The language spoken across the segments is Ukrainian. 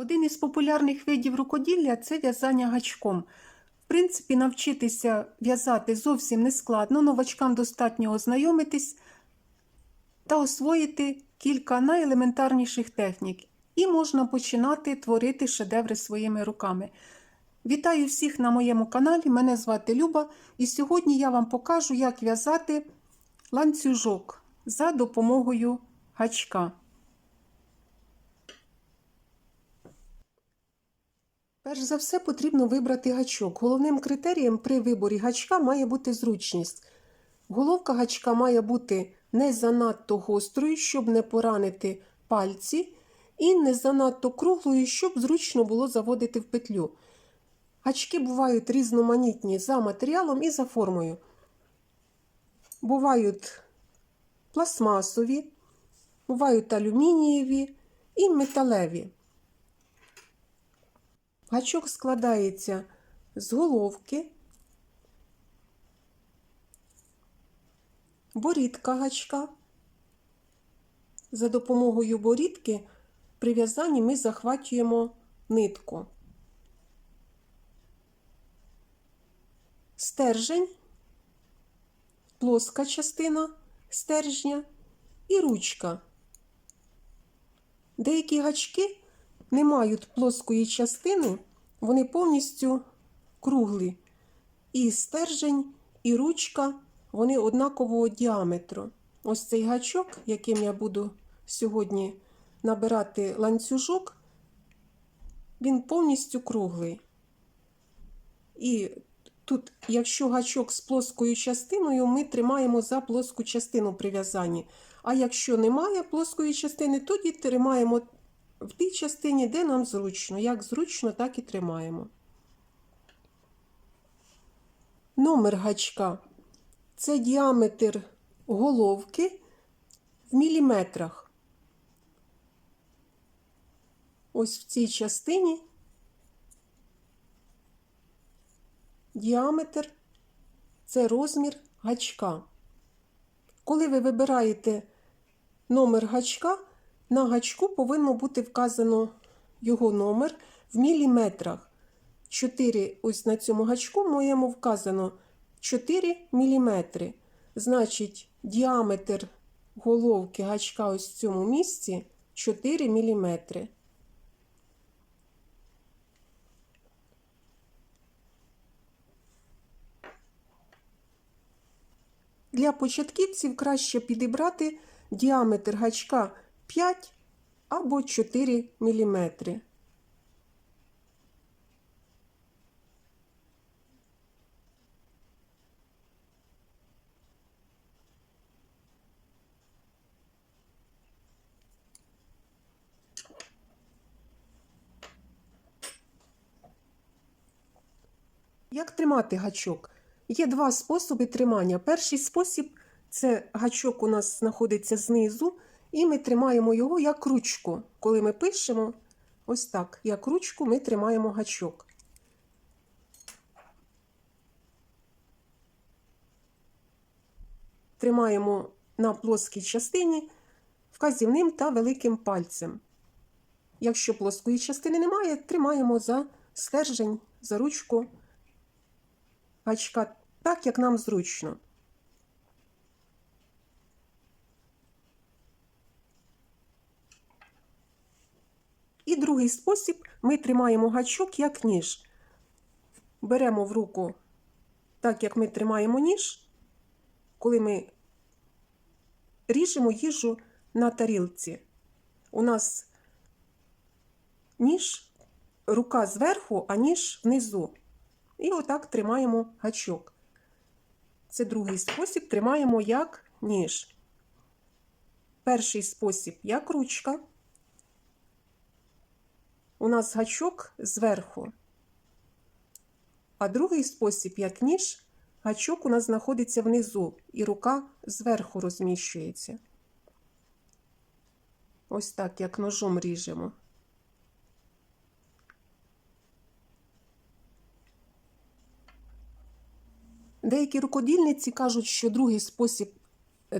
Один із популярних видів рукоділля це в'язання гачком. В принципі, навчитися в'язати зовсім не складно, новачкам достатньо ознайомитись та освоїти кілька найелементарніших технік, і можна починати творити шедеври своїми руками. Вітаю всіх на моєму каналі. Мене звати Люба, і сьогодні я вам покажу, як в'язати ланцюжок за допомогою гачка. Перш за все потрібно вибрати гачок. Головним критерієм при виборі гачка має бути зручність. Головка гачка має бути не занадто гострою, щоб не поранити пальці, і не занадто круглою, щоб зручно було заводити в петлю. Гачки бувають різноманітні за матеріалом і за формою. Бувають пластмасові, бувають алюмінієві і металеві. Гачок складається з головки, борідка гачка. За допомогою борідки при в'язанні ми захвачуємо нитку. Стержень, плоска частина стержня і ручка. Деякі гачки не мають плоскої частини, вони повністю круглі. І стержень, і ручка вони однакового діаметру. Ось цей гачок, яким я буду сьогодні набирати ланцюжок, він повністю круглий. І тут, якщо гачок з плоскою частиною, ми тримаємо за плоску частину при в'язанні. А якщо немає плоскої частини, тоді тримаємо в тій частині, де нам зручно. Як зручно, так і тримаємо. Номер гачка це діаметр головки в міліметрах. Ось в цій частині діаметр це розмір гачка. Коли ви вибираєте номер гачка, на гачку повинно бути вказано його номер в міліметрах. 4, ось на цьому гачку моєму вказано 4 міліметри. Значить, діаметр головки гачка ось в цьому місці 4 міліметри. Для початківців краще підібрати діаметр гачка 5 або 4 мм. Як тримати гачок? Є два способи тримання. Перший спосіб це гачок у нас знаходиться знизу, і ми тримаємо його як ручку. Коли ми пишемо, ось так, як ручку, ми тримаємо гачок. Тримаємо на плоскій частині вказівним та великим пальцем. Якщо плоскої частини немає, тримаємо за стержень, за ручку гачка так, як нам зручно. Другий спосіб ми тримаємо гачок як ніж. Беремо в руку, так як ми тримаємо ніж, коли ми ріжемо їжу на тарілці. У нас ніж, рука зверху, а ніж внизу. І отак тримаємо гачок. Це другий спосіб тримаємо як ніж. Перший спосіб як ручка. У нас гачок зверху. А другий спосіб, як ніж, гачок у нас знаходиться внизу, і рука зверху розміщується. Ось так, як ножом ріжемо. Деякі рукодільниці кажуть, що другий спосіб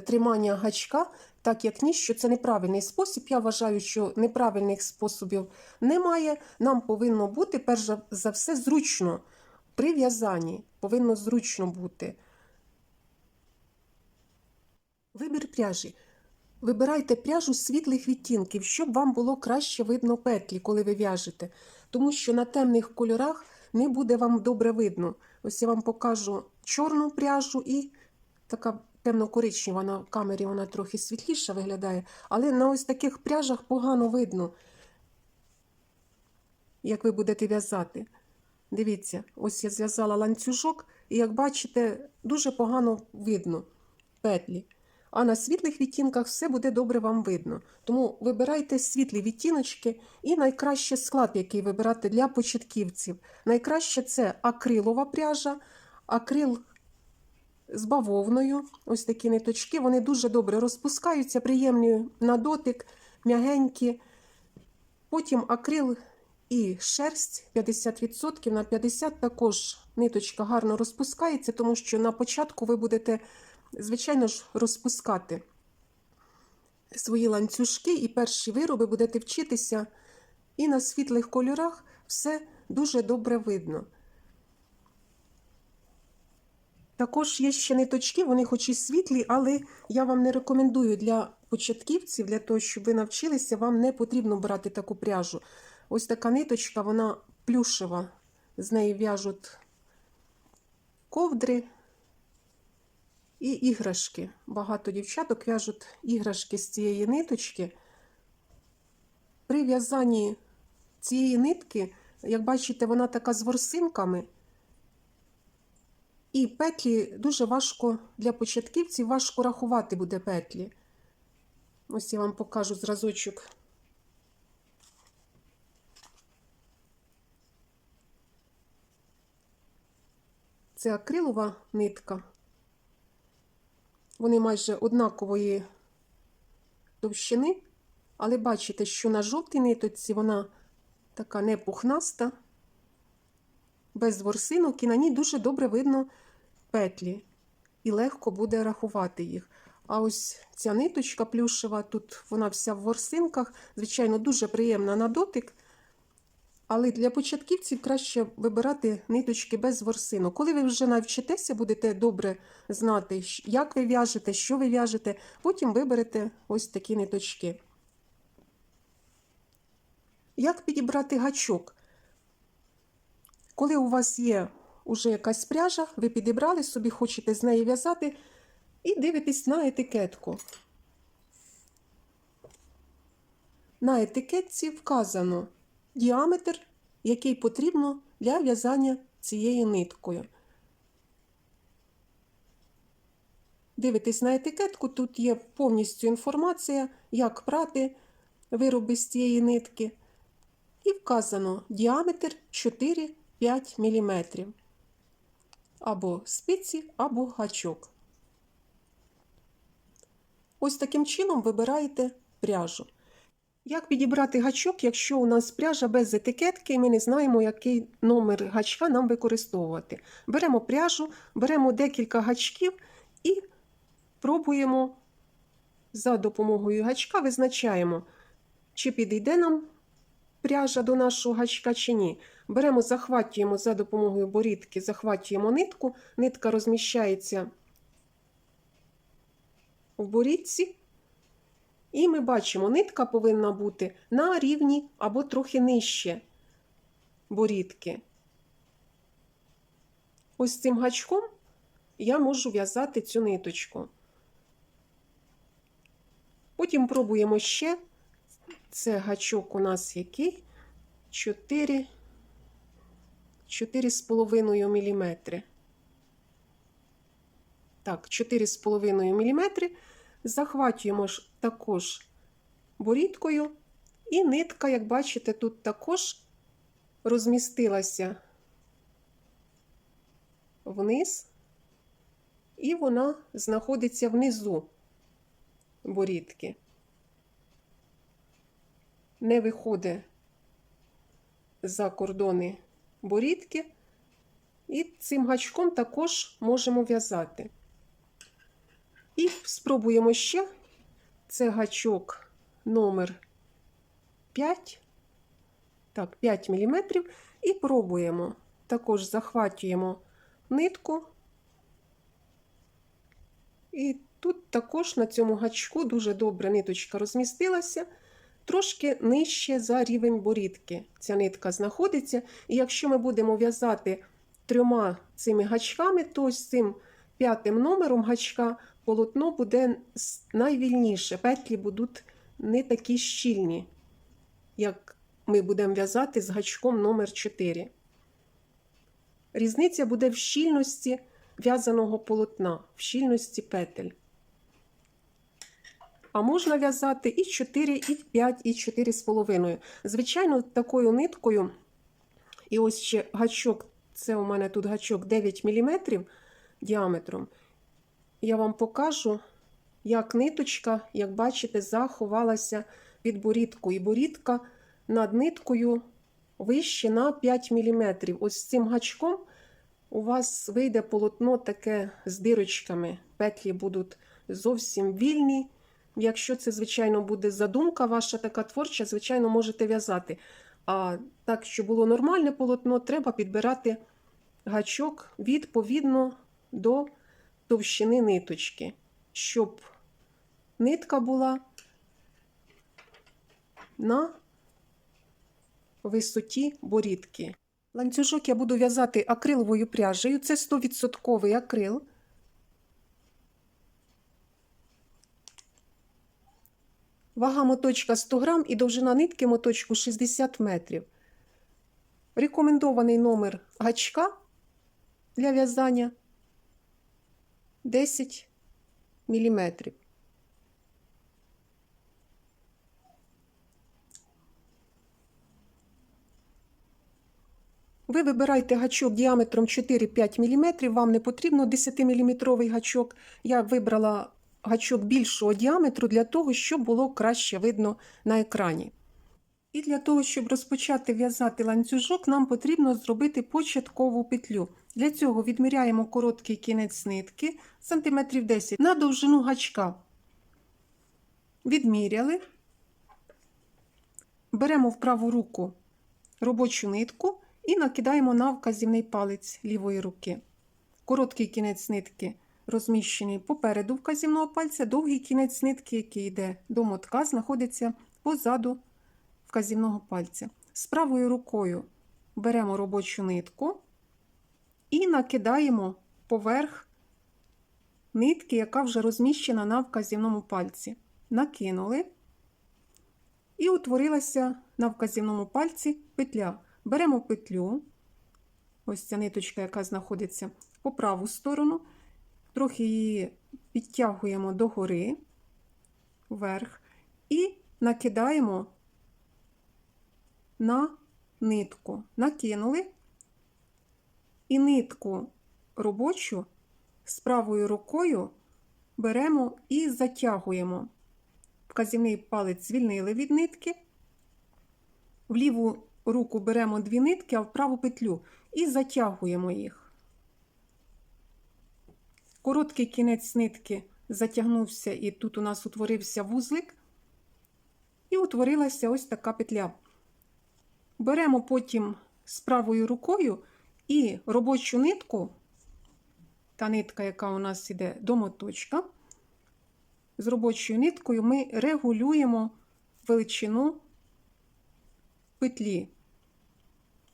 тримання гачка так як ні, що це неправильний спосіб. Я вважаю, що неправильних способів немає. Нам повинно бути, перш за- все, зручно. При в'язанні повинно зручно бути. Вибір пряжі. Вибирайте пряжу світлих відтінків, щоб вам було краще видно петлі, коли ви в'яжете. Тому що на темних кольорах не буде вам добре видно. Ось я вам покажу чорну пряжу і така темно-коричнева на камері вона трохи світліша виглядає, але на ось таких пряжах погано видно, як ви будете в'язати. Дивіться, ось я зв'язала ланцюжок, і як бачите, дуже погано видно петлі. А на світлих відтінках все буде добре вам видно. Тому вибирайте світлі відтіночки і найкраще склад, який вибирати для початківців. Найкраще це акрилова пряжа, акрил з бавовною. Ось такі ниточки. Вони дуже добре розпускаються, приємні на дотик, м'ягенькі. Потім акрил і шерсть 50% на 50% також ниточка гарно розпускається, тому що на початку ви будете, звичайно ж, розпускати свої ланцюжки і перші вироби будете вчитися. І на світлих кольорах все дуже добре видно. Також є ще ниточки, вони хоч і світлі, але я вам не рекомендую для початківців, для того, щоб ви навчилися, вам не потрібно брати таку пряжу. Ось така ниточка, вона плюшева. З неї в'яжуть ковдри і іграшки. Багато дівчаток в'яжуть іграшки з цієї ниточки. При в'язанні цієї нитки, як бачите, вона така з ворсинками. І петлі дуже важко для початківців, важко рахувати буде петлі. Ось я вам покажу зразочок. Це акрилова нитка. Вони майже однакової товщини, але бачите, що на жовтій ниточці вона така не пухнаста, без ворсинок, і на ній дуже добре видно петлі, і легко буде рахувати їх. А ось ця ниточка плюшева, тут вона вся в ворсинках, звичайно, дуже приємна на дотик. Але для початківців краще вибирати ниточки без ворсинок. Коли ви вже навчитеся, будете добре знати, як ви в'яжете, що ви в'яжете, потім виберете ось такі ниточки. Як підібрати гачок? Коли у вас є уже якась пряжа, ви підібрали собі, хочете з неї в'язати, і дивитесь на етикетку. На етикетці вказано діаметр, який потрібно для в'язання цією ниткою. Дивитесь на етикетку, тут є повністю інформація, як прати вироби з цієї нитки. І вказано діаметр 4-5 мм. Або спиці, або гачок. Ось таким чином вибираєте пряжу. Як підібрати гачок, якщо у нас пряжа без етикетки, і ми не знаємо, який номер гачка нам використовувати? Беремо пряжу, беремо декілька гачків і пробуємо за допомогою гачка, визначаємо, чи підійде нам пряжа до нашого гачка чи ні. Беремо, захватюємо за допомогою борідки, захватюємо нитку, нитка розміщається в борідці. І ми бачимо, нитка повинна бути на рівні або трохи нижче борідки. Ось цим гачком я можу в'язати цю ниточку. Потім пробуємо ще. Це гачок у нас який? 4, 4,5 мм. Так, 4,5 мм. Захватюємо ж також борідкою, і нитка, як бачите, тут також розмістилася вниз, і вона знаходиться внизу борідки. Не виходить за кордони борідки, і цим гачком також можемо в'язати. І спробуємо ще Це гачок номер 5. Так, 5 мм. І пробуємо. Також захватюємо нитку. І тут також на цьому гачку дуже добре ниточка розмістилася. Трошки нижче за рівень борідки ця нитка знаходиться. І якщо ми будемо в'язати трьома цими гачками, то з цим п'ятим номером гачка полотно буде найвільніше. Петлі будуть не такі щільні, як ми будемо в'язати з гачком номер 4. Різниця буде в щільності в'язаного полотна, в щільності петель. А можна в'язати і 4, і 5, і 4,5. Звичайно, такою ниткою, і ось ще гачок, це у мене тут гачок 9 мм діаметром. Я вам покажу, як ниточка, як бачите, заховалася від борідку. І борідка над ниткою вище на 5 мм. Ось цим гачком у вас вийде полотно таке з дирочками. Петлі будуть зовсім вільні. Якщо це, звичайно, буде задумка ваша така творча, звичайно, можете в'язати. А так, щоб було нормальне полотно, треба підбирати гачок відповідно до товщини ниточки, щоб нитка була на висоті борідки. Ланцюжок я буду в'язати акриловою пряжею. Це 100% акрил. Вага моточка 100 грам і довжина нитки моточку 60 метрів. Рекомендований номер гачка для в'язання 10 міліметрів. Ви вибираєте гачок діаметром 4-5 мм, вам не потрібно 10-мм гачок. Я вибрала гачок більшого діаметру для того, щоб було краще видно на екрані. І для того, щоб розпочати в'язати ланцюжок, нам потрібно зробити початкову петлю. Для цього відміряємо короткий кінець нитки сантиметрів 10 на довжину гачка. Відміряли, беремо в праву руку робочу нитку і накидаємо на вказівний палець лівої руки. Короткий кінець нитки розміщений попереду вказівного пальця, довгий кінець нитки, який йде до мотка, знаходиться позаду вказівного пальця. З правою рукою беремо робочу нитку і накидаємо поверх нитки, яка вже розміщена на вказівному пальці. Накинули і утворилася на вказівному пальці петля. Беремо петлю, ось ця ниточка, яка знаходиться по праву сторону, трохи її підтягуємо догори, вверх, і накидаємо на нитку. Накинули і нитку робочу з правою рукою беремо і затягуємо. Вказівний палець звільнили від нитки, в ліву руку беремо дві нитки, а в праву петлю і затягуємо їх. Короткий кінець нитки затягнувся, і тут у нас утворився вузлик, і утворилася ось така петля. Беремо потім з правою рукою і робочу нитку, та нитка, яка у нас іде до моточка, з робочою ниткою ми регулюємо величину петлі.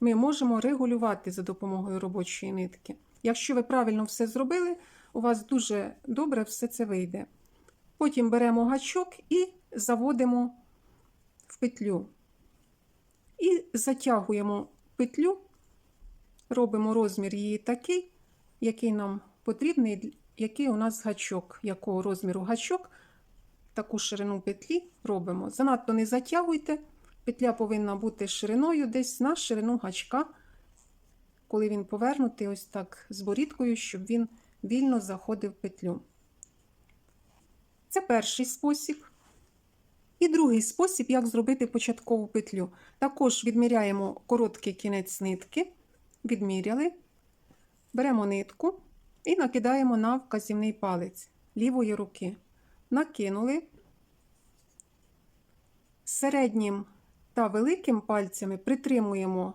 Ми можемо регулювати за допомогою робочої нитки. Якщо ви правильно все зробили, у вас дуже добре все це вийде. Потім беремо гачок і заводимо в петлю. І затягуємо петлю, робимо розмір її такий, який нам потрібний, який у нас гачок, якого розміру гачок, таку ширину петлі робимо. Занадто не затягуйте. Петля повинна бути шириною десь на ширину гачка, коли він повернутий, ось так з борідкою, щоб він вільно заходив в петлю. Це перший спосіб. І другий спосіб, як зробити початкову петлю. Також відміряємо короткий кінець нитки, відміряли, беремо нитку і накидаємо на вказівний палець лівої руки. Накинули, середнім та великим пальцями притримуємо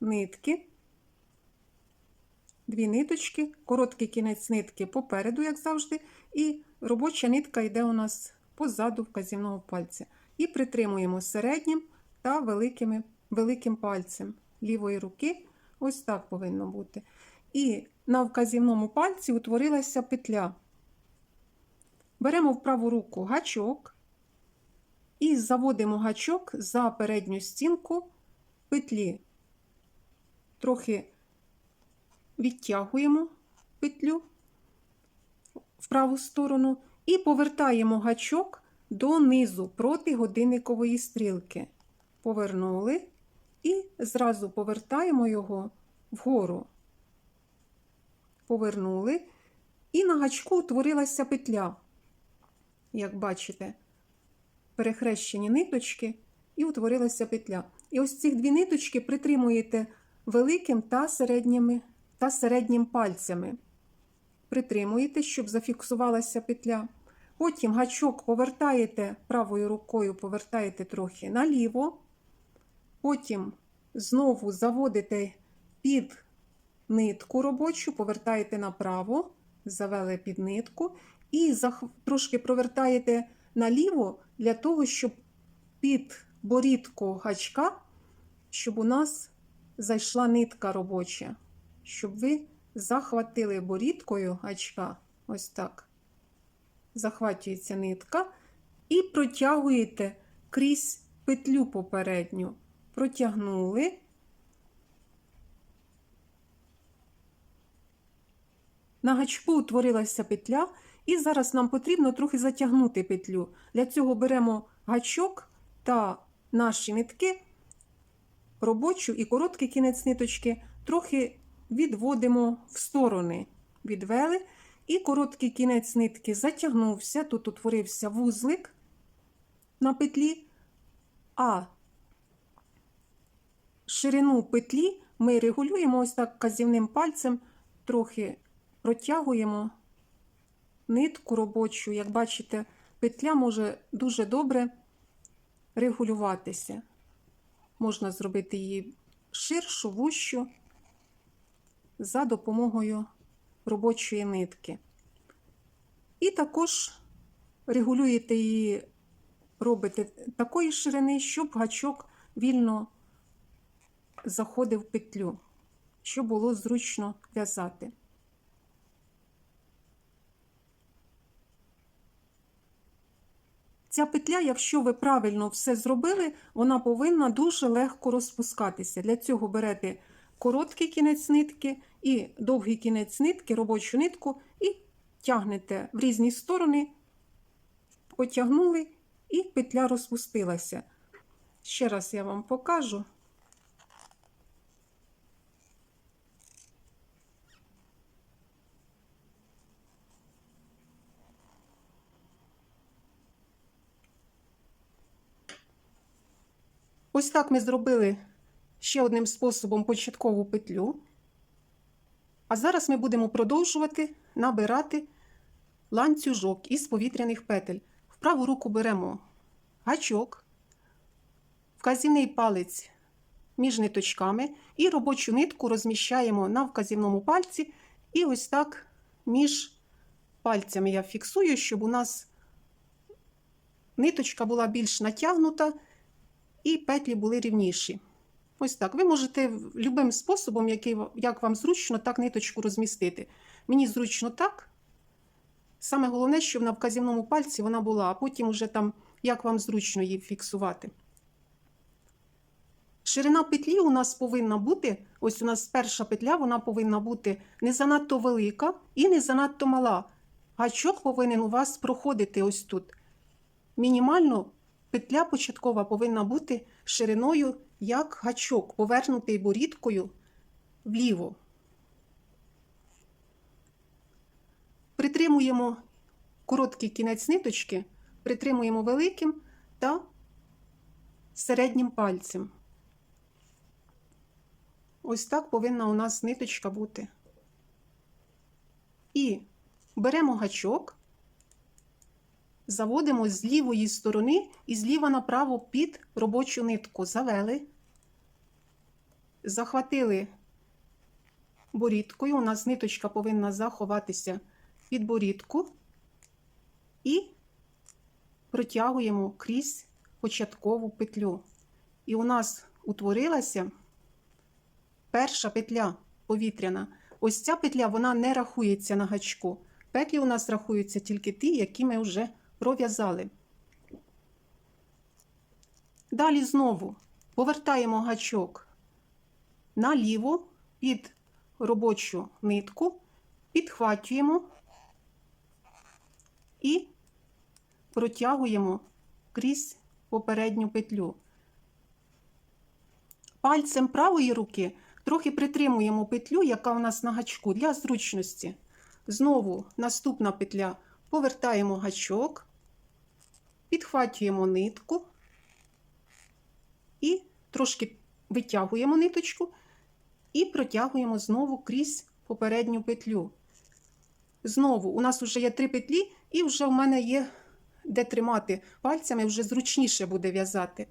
нитки, дві ниточки, короткий кінець нитки попереду, як завжди, і робоча нитка йде у нас позаду вказівного пальця. І притримуємо середнім та великими, великим пальцем лівої руки. Ось так повинно бути. І на вказівному пальці утворилася петля. Беремо в праву руку гачок і заводимо гачок за передню стінку петлі. Трохи відтягуємо петлю в праву сторону і повертаємо гачок донизу проти годинникової стрілки. Повернули і зразу повертаємо його вгору. Повернули, і на гачку утворилася петля. Як бачите, перехрещені ниточки, і утворилася петля. І ось ці дві ниточки притримуєте великим та середніми, та середнім пальцями. Притримуєте, щоб зафіксувалася петля. Потім гачок повертаєте правою рукою, повертаєте трохи наліво. Потім знову заводите під нитку робочу, повертаєте направо, завели під нитку, і трошки провертаєте наліво для того, щоб під борідку гачка, щоб у нас зайшла нитка робоча, щоб ви захватили борідкою гачка, ось так. Захвачується нитка, і протягуєте крізь петлю попередню. Протягнули. На гачку утворилася петля, і зараз нам потрібно трохи затягнути петлю. Для цього беремо гачок та наші нитки, робочу і короткий кінець ниточки, трохи відводимо в сторони. Відвели, і короткий кінець нитки затягнувся, тут утворився вузлик на петлі, а ширину петлі ми регулюємо ось так казівним пальцем, трохи протягуємо нитку робочу. Як бачите, петля може дуже добре регулюватися. Можна зробити її ширшу, вущу за допомогою робочої нитки. І також регулюєте її, робите такої ширини, щоб гачок вільно заходив в петлю, щоб було зручно в'язати. Ця петля, якщо ви правильно все зробили, вона повинна дуже легко розпускатися. Для цього берете короткий кінець нитки і довгий кінець нитки, робочу нитку, і тягнете в різні сторони, потягнули, і петля розпустилася. Ще раз я вам покажу. Ось так ми зробили ще одним способом початкову петлю. А зараз ми будемо продовжувати набирати ланцюжок із повітряних петель. В праву руку беремо гачок, вказівний палець між ниточками і робочу нитку розміщаємо на вказівному пальці. І ось так між пальцями я фіксую, щоб у нас ниточка була більш натягнута і петлі були рівніші. Ось так. Ви можете любим способом, який, як вам зручно, так ниточку розмістити. Мені зручно так. Саме головне, щоб на вказівному пальці вона була, а потім уже там, як вам зручно її фіксувати. Ширина петлі у нас повинна бути, ось у нас перша петля, вона повинна бути не занадто велика і не занадто мала. Гачок повинен у вас проходити ось тут. Мінімально петля початкова повинна бути шириною як гачок, повернутий борідкою вліво. Притримуємо короткий кінець ниточки, притримуємо великим та середнім пальцем. Ось так повинна у нас ниточка бути. І беремо гачок, заводимо з лівої сторони і зліва направо під робочу нитку. Завели, захватили борідкою. У нас ниточка повинна заховатися під борідку і протягуємо крізь початкову петлю. І у нас утворилася перша петля повітряна. Ось ця петля вона не рахується на гачку. Петлі у нас рахуються тільки ті, які ми вже пров'язали. Далі знову повертаємо гачок наліво під робочу нитку, підхвачуємо і протягуємо крізь попередню петлю. Пальцем правої руки трохи притримуємо петлю, яка у нас на гачку для зручності. Знову наступна петля повертаємо гачок, підхвачуємо нитку і трошки витягуємо ниточку і протягуємо знову крізь попередню петлю. Знову у нас вже є три петлі, і вже в мене є де тримати пальцями, вже зручніше буде в'язати.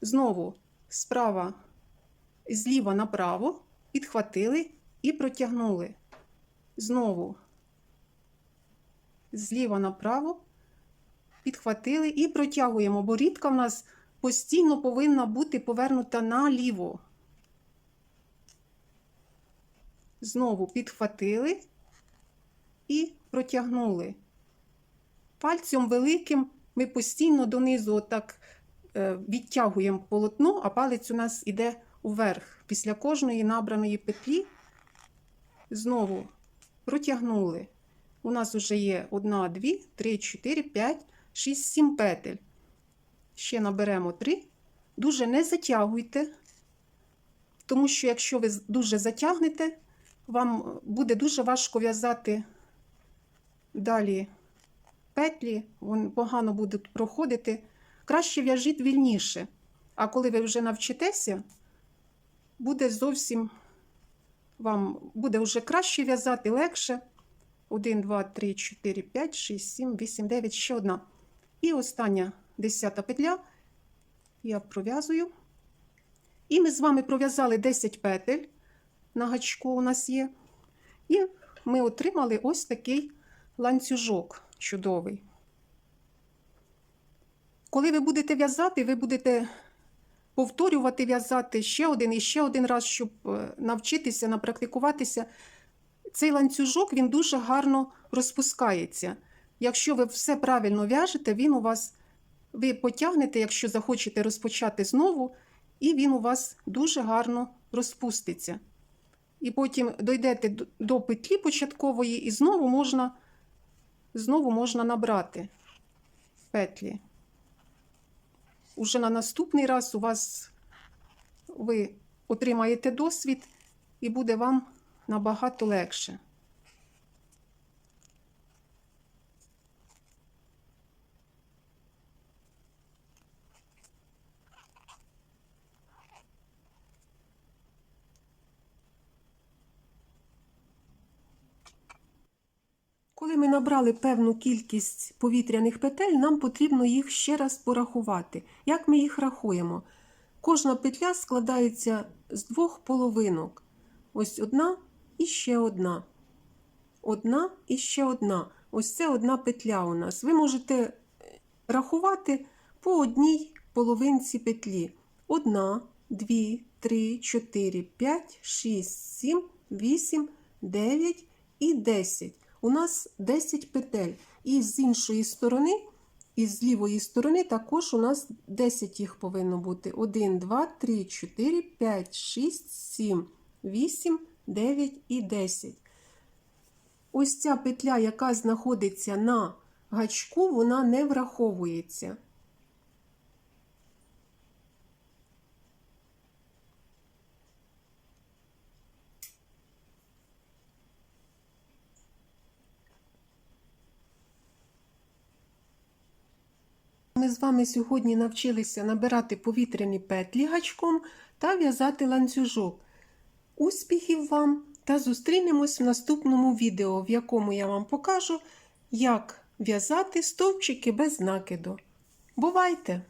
Знову справа, зліва направо, підхватили і протягнули. Знову зліва направо, підхватили і протягуємо, бо рідка в нас постійно повинна бути повернута наліво. Знову підхватили і протягнули. Пальцем великим ми постійно донизу отак е, відтягуємо полотно, а палець у нас іде вверх. Після кожної набраної петлі знову протягнули. У нас вже є 1, 2, 3, 4, 5, 6, 7 петель. Ще наберемо 3. Дуже не затягуйте, тому що якщо ви дуже затягнете, вам буде дуже важко в'язати далі петлі, вони погано будуть проходити. Краще в'яжіть вільніше. А коли ви вже навчитеся, буде зовсім вам буде вже краще в'язати легше. 1, 2, 3, 4, 5, 6, 7, 8, 9, ще одна. І остання десята петля я пров'язую. І ми з вами пров'язали 10 петель на гачку у нас є. І ми отримали ось такий ланцюжок чудовий. Коли ви будете в'язати, ви будете повторювати в'язати ще один і ще один раз, щоб е, навчитися, напрактикуватися. Цей ланцюжок він дуже гарно розпускається. Якщо ви все правильно в'яжете, він у вас ви потягнете, якщо захочете розпочати знову, і він у вас дуже гарно розпуститься. І потім дійдете до петлі початкової, і знову можна, знову можна набрати петлі. Уже на наступний раз у вас ви отримаєте досвід, і буде вам набагато легше. Коли ми набрали певну кількість повітряних петель, нам потрібно їх ще раз порахувати. Як ми їх рахуємо? Кожна петля складається з двох половинок. Ось одна і ще одна. Одна і ще одна. Ось це одна петля у нас. Ви можете рахувати по одній половинці петлі. Одна, дві, три, чотири, п'ять, шість, сім, вісім, дев'ять і десять. У нас 10 петель. І з іншої сторони, і з лівої сторони також у нас 10 їх повинно бути. 1, 2, 3, 4, 5, 6, 7, 8, 9 і 10. Ось ця петля, яка знаходиться на гачку, вона не враховується. Ми з вами сьогодні навчилися набирати повітряні петлі гачком та в'язати ланцюжок. Успіхів вам! Та зустрінемось в наступному відео, в якому я вам покажу, як в'язати стовпчики без накиду. Бувайте!